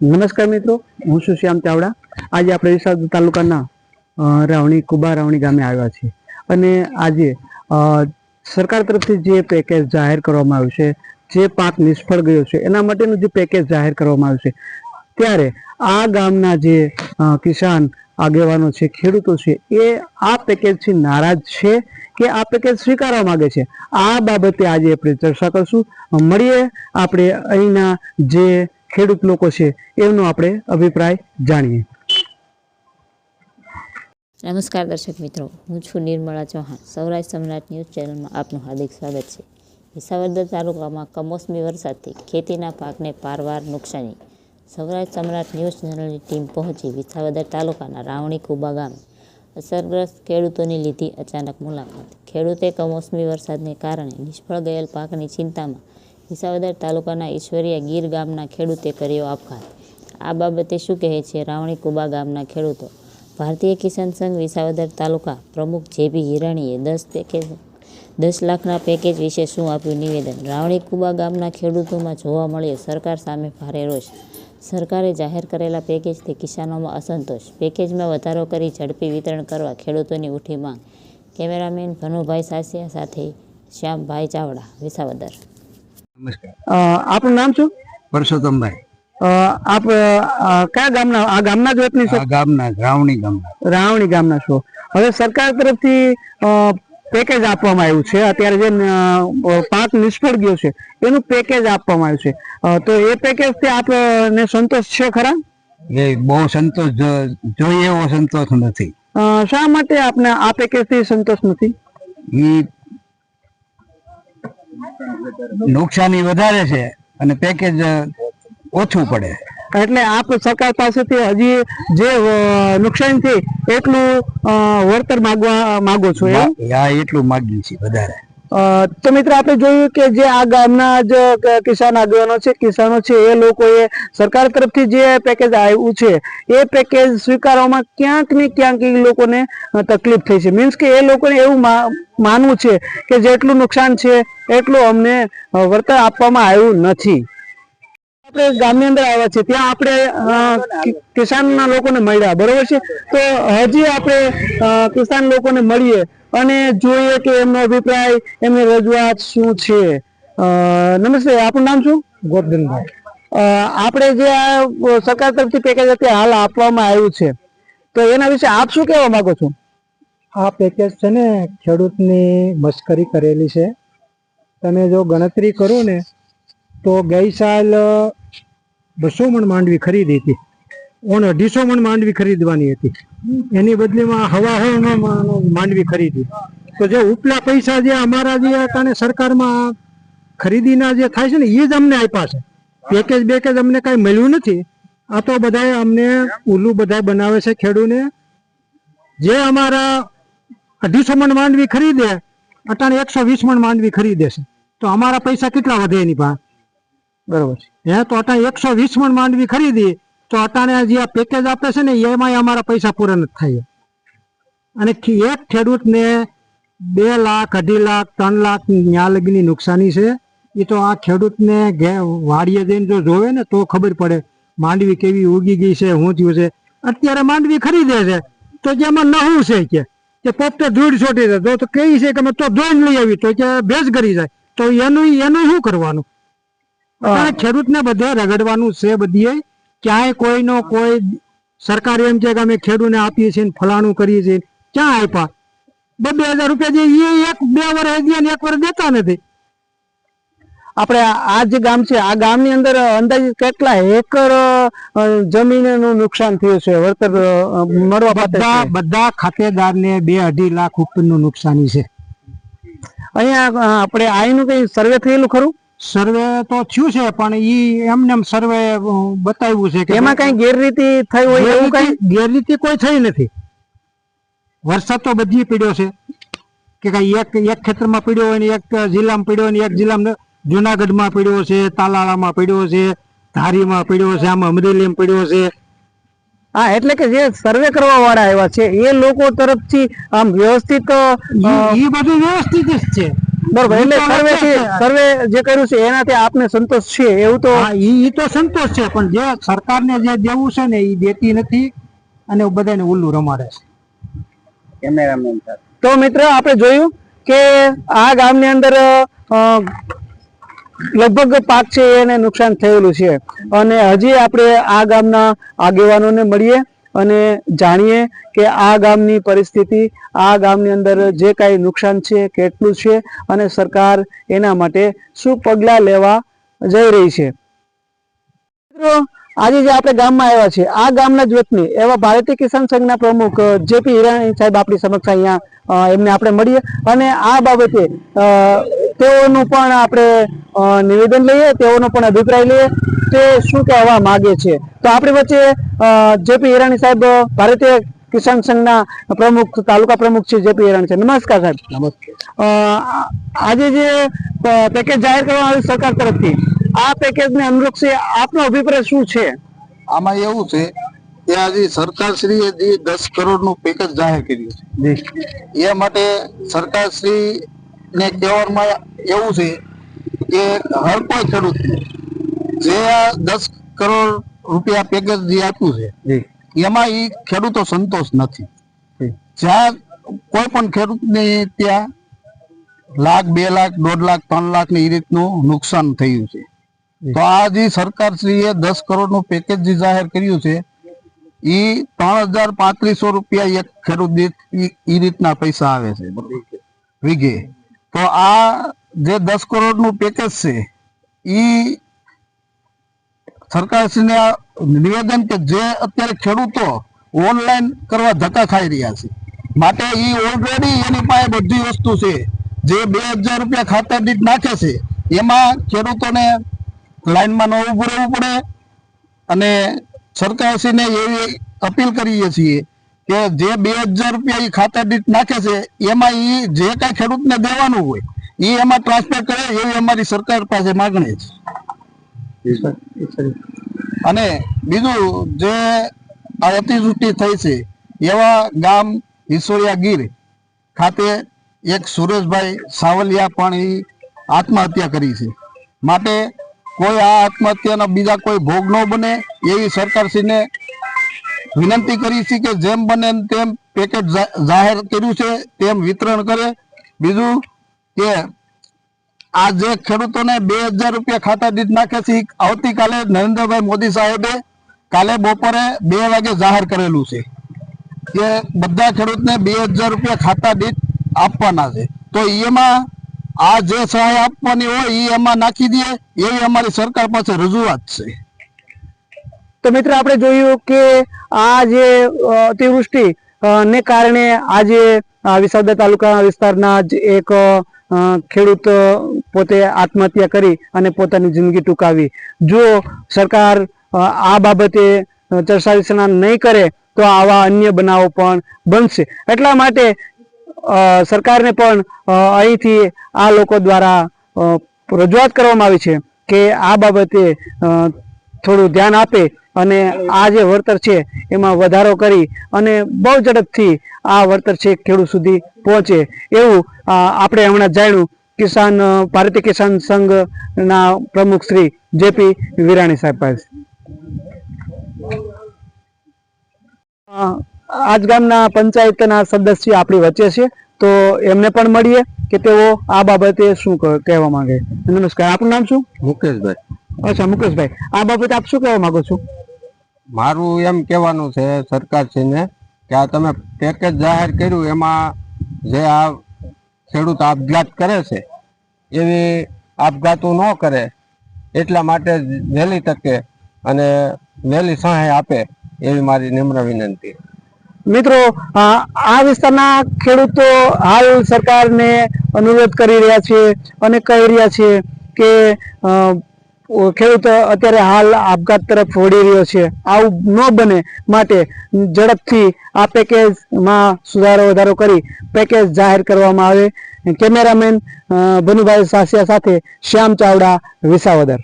નમસ્કાર મિત્રો, હું શું શ્યામ ચાવડા. આજે આપણે વિસાવદર તાલુકાના રાવણી કુબા રાવણી ગામે આવ્યા છીએ. અને આજે સરકાર તરફથી જે પેકેજ જાહેર કરવામાં આવ્યું છે, જે પાક નિષ્ફળ ગયો છે, એના માટેનું જે પેકેજ જાહેર કરવામાં આવ્યું છે, ત્યારે આ ગામના જે કિસાન આગેવાનો છે, ખેડૂતો છે, એ આ પેકેજથી નારાજ છે કે આ પેકેજ સ્વીકારવા માંગે છે? આ બાબતે આજે આપણે ચર્ચા કરશું. મળીએ આપણે અહીંના જે ખેડૂત લોકો છે, એમનો આપણે અભિપ્રાય જાણીએ. નમસ્કાર દર્શક મિત્રો, હું છું નિર્મળા ચૌહાણ. સૌરાષ્ટ્ર સમ્રાટ ન્યૂઝ ચેનલમાં આપનું હાર્દિક સ્વાગત છે. વિસાવદર તાલુકામાં કમોસમી વરસાદથી ખેતીના પાકને પારવાર નુકસાની. સૌરાષ્ટ્ર સમ્રાટ ન્યૂઝ ચેનલની ટીમ પહોંચી વિસાવદર તાલુકાના રાવણી કુબા ગામે. અસરગ્રસ્ત ખેડૂતોની લીધી અચાનક મુલાકાત. ખેડૂતે કમોસમી વરસાદને કારણે નિષ્ફળ ગયેલ પાકની ચિંતામાં વિસાવદર તાલુકાના ઈશ્વરીયા ગીર ગામના ખેડૂતે કર્યો આપઘાત. આ બાબતે શું કહે છે રાવણી કુબા ગામના ખેડૂતો? ભારતીય કિસાન સંઘ વિસાવદર તાલુકા પ્રમુખ જેબી હિરાણીએ દસ પેકેજ, દસ લાખના પેકેજ વિશે શું આપ્યું નિવેદન? રાવણી કુબા ગામના ખેડૂતોમાં જોવા મળ્યો, સરકાર સામે ભારે રોષ. સરકારે જાહેર કરેલા પેકેજથી કિસાનોમાં અસંતોષ. પેકેજમાં વધારો કરી ઝડપી વિતરણ કરવા ખેડૂતોની ઉઠી માંગ. કેમેરામેન ભનુભાઈ સાસિયા સાથે શ્યામભાઈ ચાવડા વિસાવદર નમસ્કાર. આપનું નામ શું? પરસોત્તમભાઈ. આપ કયા ગામના આ ગામના જ વતની છો? ગામના રાવણી ગામના. રાવણી ગામના છો. હવે સરકાર તરફથી પેકેજ આપવામાં આવ્યું છે. અત્યારે જે પાક નિષ્ફળ ગયો છે એનું પેકેજ આપવામાં આવ્યું છે. તો એ પેકેજથી આપને સંતોષ છે ખરા? એ બહુ સંતોષ જોઈએ એવો સંતોષ નથી. શા માટે આપને આ પેકેજથી સંતોષ નથી? નુકસાની વધારે છે અને પેકેજ ઓછું પડે. એટલે આપ સરકાર પાસેથી હજી જે નુકસાન થઈ એટલું વળતર માંગવા માંગો છો એટલું માગીએ છીએ વધારે. તો મિત્ર આપણે જોયું કે જે આ ગામના જ કિસાન આગેવાનો છે, કિસાનો છે, એ લોકોએ સરકાર તરફથી જે પેકેજ આવ્યું છે, એ પેકેજ સ્વીકારવામાં ક્યાંક ને ક્યાંક એ લોકોને તકલીફ થઈ છે. મીન્સ કે એ લોકોને એવું માનવું છે કે જેટલું નુકસાન છે, એટલું અમને વળતર આપવામાં આવ્યું નથી. આપણે ગામની અંદર આવ્યા છે ત્યાં આપણે કિસાનના લોકોને મળ્યા બરોબર છે? તો હજી આપણે કિસાન લોકોને મળીએ અને જોઈએ કે એમનો અભિપ્રાય એમની રજૂઆત શું છે? નમસ્તે આપનું નામ શું? ગોરધનભાઈ આપણે જે આ સરકાર તરફથી પેકેજ અત્યારે હાલ આપવામાં આવ્યું છે. તો એના વિશે આપ શું કહેવા માંગો છો? આ પેકેજ છે ને ખેડૂતની મશ્કરી કરેલી છે. તમે જો ગણતરી કરો ને તો ગઈ સાલ બસો મણ માંડવી ખરીદી હતી. ઓન અઢીસો મણ માંડવી ખરીદવાની હતી. એની બદલીમાં હવા માંડવી ખરીદી. તો જે ઉપલા પૈસા જે અમારા જે કારણે સરકારમાં ખરીદીના જે થાય છે ને એ જ અમને આપ્યા છે. પેકેજ બેકેજ અમને કાંઈ મળ્યું નથી. આ તો બધાએ અમને ઉલ્લું બધા બનાવે છે ખેડૂને. જે અમારા અઢીસો મણ માંડવી ખરીદે, અટાણે એકસો વીસ મણ માંડવી ખરીદે છે. તો અમારા પૈસા કેટલા વધે એની પાસે? બરોબર. હે, તો અટા એકસો વીસ મણ માંડવી ખરીદી, તો અટાને જે આ પેકેજ આપે છે ને, એમાંય અમારા પૈસા પૂરા નથી થાય. અને એક ખેડૂતને બે લાખ, અઢી લાખ, ત્રણ લાખ ન્યા લગીની નુકસાની છે. એ તો આ ખેડૂતને વાડીએ જઈને જો જોવે ને, તો ખબર પડે માંડવી કેવી ઉગી ગઈ છે, શું થયું છે. અત્યારે માંડવી ખરીદે છે, તો જેમાં નવું છે કે કે પોપટે ધૂળ છોટી દે. તો કહી છે કે અમે તો ધોઈને લઈ આવી, તો કે ભેજ કરી જાય. તો એનું એનું શું કરવાનું? ખેડૂતને બધે રગડવાનું છે બધીએ. ક્યાંય કોઈનો કોઈ સરકાર એમ છે કે અમે ખેડૂતને આપીએ છીએ ફલાણું કરીએ છીએ. ક્યાં આપ્યા? બે બે હજાર રૂપિયા જે એ એક બે વર્ષ ને એક વર્ષ દેતા નથી. આપણે આ જે ગામ છે આ ગામની અંદર અંદાજે કેટલા એકર જમીનનું નુકસાન થયું છે? વળતર મળવા બધા બધા ખાતેદારને બે અઢી લાખ ઉપરનું નુકસાની છે. અહીંયા આપણે આઈનું કઈ સર્વે થયેલું ખરું? સર્વે તો થયું છે પણ ઈ એમને એમ સર્વે બતાવ્યું છે કે એમાં કઈ ગેરરીતિ થઈ હોય એવું કઈ? ગેરરીતિ કોઈ થઈ નથી. વરસાદ તો બધી પીડ્યો છે. કે કઈ એક એક ખેતરમાં પીડ્યો હોય ને એક જિલ્લામાં પીડ્યો હોય ને એક જિલ્લામાં જુનાગઢમાં પીડ્યો છે તાલાળામાં પીડ્યો છે ધારીમાં પીડ્યો છે આમાં અમરેલીમાં પીડ્યો છે. હા એટલે કે જે સર્વે કરવા વાળા આવ્યા છે એ લોકો તરફથી આમ વ્યવસ્થિત ઈ બધું વ્યવસ્થિત જ છે. બરોબર એટલે સર્વે છે. સર્વે જે કર્યું છે એનાથી આપને સંતોષ છે એવું તો હા ઈ ઈ તો સંતોષ છે પણ જે સરકારને જે દેવું છે ને એ દેતી નથી અને બધાને ઉલ્લું રમાડે છે. તો મિત્ર આપણે જોયું કે આ ગામની અંદર અ, લગભગ પાક છે એને નુકસાન થયેલું છે. અને હજી આપણે આ ગામના આગેવાનોને મળીએ. અને જાણીએ કે આ ગામની પરિસ્થિતિ, આ ગામની અંદર જે કાંઈ નુકસાન છે, કેટલું છે અને સરકાર એના માટે શું પગલાં લેવા જઈ રહી છે. મિત્રો, આજે જે આપણે ગામમાં આવ્યા છે આ ગામના જ વતની એવા ભારતીય કિસાન સંઘના પ્રમુખ જેપી હિરાણી સાહેબ આપણી સમક્ષ અહીંયા એમને આપણે મળીએ. અને આ બાબતે તેઓનું પણ આપણે નિવેદન લઈએ તેઓનો પણ અભિપ્રાય લઈએ. તે શું કહેવા માગે છે? તો આપણી વચ્ચે જેપી હિરાણી સાહેબ ભારતીય કિસાન સંઘના પ્રમુખ તાલુકા પ્રમુખ છે જેપી હિરાણી છે નમસ્કાર સાહેબ. નમસ્તે અ, આજે જે પેકેજ જાહેર કરવામાં આવ્યું સરકાર તરફથી આ પેકેજને અનુલક્ષે આપનો અભિપ્રાય શું છે? આમાં એવું છે કે આજે સરકારશ્રીએ જે દસ કરોડનું પેકેજ જાહેર કર્યું છે. એ માટે સરકારશ્રી ને કહેવામાં એવું છે કે હર કોઈ ખેડૂત જે આ દસ કરોડ રૂપિયા પેકેજ જે આપ્યું છે એમાં એ ખેડૂતો સંતોષ નથી. જ્યાં કોઈ પણ ખેડૂતને ત્યાં લાખ બે લાખ દોઢ લાખ ત્રણ લાખની એ રીતનું નુકસાન થયું છે. તો આ જે સરકારશ્રીએ દસ કરોડનું પેકેજ જે જાહેર કર્યું છે એ ત્રણ હજાર પાંત્રીસો રૂપિયા એક ખેડૂત દીઠ ઈ રીતના પૈસા આવે છે. વીઘે. તો આ જે દસ કરોડનું પેકેજ છે, ઈ સરકારશ્રીને નિવેદન કે જે અત્યારે ખેડૂતો ઓનલાઈન કરવા ધક્કા ખાઈ રહ્યા છે. માટે ઈ ઓલરેડી એની પાસે બધી વસ્તુ છે. જે બે હજાર રૂપિયા ખાતા દીઠ નાખે છે, એમાં ખેડૂતોને લાઈનમાં ન ઉભું રહેવું પડે અને સરકારશ્રીને એવી અપીલ કરીએ છીએ કે જે બે હજાર રૂપિયા એ ખાતા દીઠ નાખે છે એમાં એ જે કાંઈ ખેડૂતને દેવાનું હોય એ એમાં ટ્રાન્સફર કરે એવી અમારી સરકાર પાસે માગણી છે. અને બીજું જે આ અતિવૃષ્ટિ થઈ છે એવા ગામ ઈશ્વરિયા ગીર ખાતે એક સુરેશભાઈ સાવલિયા પણ એ આત્મહત્યા કરી છે. માટે કોઈ આ આત્મહત્યાના બીજા કોઈ ભોગ ન બને એવી સરકારશ્રીને વિનંતી કરી છે કે જેમ બને તેમ પેકેટ જાહેર કર્યું છે, તેમ વિતરણ કરે. બીજું કે આ જે ખેડૂતોને બે હજાર રૂપિયા ખાતા દીઠ નાખે છે આવતીકાલે નરેન્દ્રભાઈ મોદી સાહેબે કાલે બપોરે બે વાગે જાહેર કરેલું છે. કે બધા ખેડૂતને બે હજાર રૂપિયા ખાતા દીઠ આપવાના છે. તો એમાં આ જે સહાય આપવાની હોય એ એમાં નાખી દે, એવી અમારી સરકાર પાસે રજૂઆત છે. તો મિત્ર, આપણે જોયું કે આ જે અતિવૃષ્ટિ ને કારણે આજે વિસાવદર તાલુકા વિસ્તારના જ એક ખેડૂત પોતે આત્મહત્યા કરી અને પોતાની જિંદગી ટૂંકાવી. જો સરકાર આ બાબતે ચર્ચા વિચારણા નહીં કરે, તો આવા અન્ય બનાવો પણ બનશે. એટલા માટે સરકારને પણ અહીંથી આ લોકો દ્વારા રજૂઆત કરવામાં આવી છે કે આ બાબતે થોડું ધ્યાન આપે અને આ જે વળતર છે એમાં વધારો કરી અને બહુ ઝડપથી આ વળતર છે ખેડૂત સુધી પહોંચે. એવું આપણે હમણાં જાણ્યું કિસાન ભારતીય કિસાન સંઘના પ્રમુખ શ્રી જેપી વિરાણી સાહેબ પાસે. આજ ગામના પંચાયતના સદસ્ય આપણી વચ્ચે છે તો એમને પણ મળીએ કે તેઓ આ બાબતે શું કહેવા માંગે. નમસ્કાર આપનું નામ શું? મુકેશભાઈ. અચ્છા મુકેશભાઈ. આ બાબતે આપ શું કહેવા માંગો છો? મારું એમ કહેવાનું છે સરકારશ્રીને કે આ તમે પેકેજ જાહેર કર્યું, એમાં જે આ ખેડૂત આપઘાત કરે છે, એવી આપઘાતો ન કરે, એટલા માટે વહેલી તકે અને વહેલી સહાય આપે એવી મારી નિમ્ર વિનંતી. મિત્રો, આ વિસ્તારના ખેડૂતો હાલ સરકારને અનુરોધ કરી રહ્યા છે અને કહી રહ્યા છે કે ખેડૂત અત્યારે હાલ આપઘાત તરફ વળી રહ્યો છે. આવું ન બને માટે ઝડપથી આ પેકેજમાં સુધારો વધારો કરી પેકેજ જાહેર કરવામાં આવે. કેમેરામેન ભનુભાઈ સાસિયા સાથે શ્યામ ચાવડા, વિસાવદર.